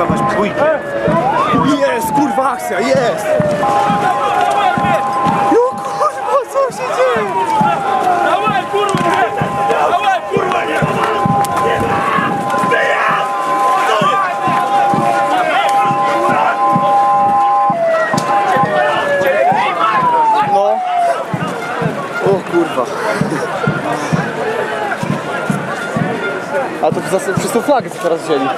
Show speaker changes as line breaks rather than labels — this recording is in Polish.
dawać bójkę. Jest, kurwa, akcja, jest! No kurwa, co się dzieje?
Dawaj kurwa! Dawaj kurwa! Nie!
No. O kurwa. A to przez tą flagę co teraz wzięli.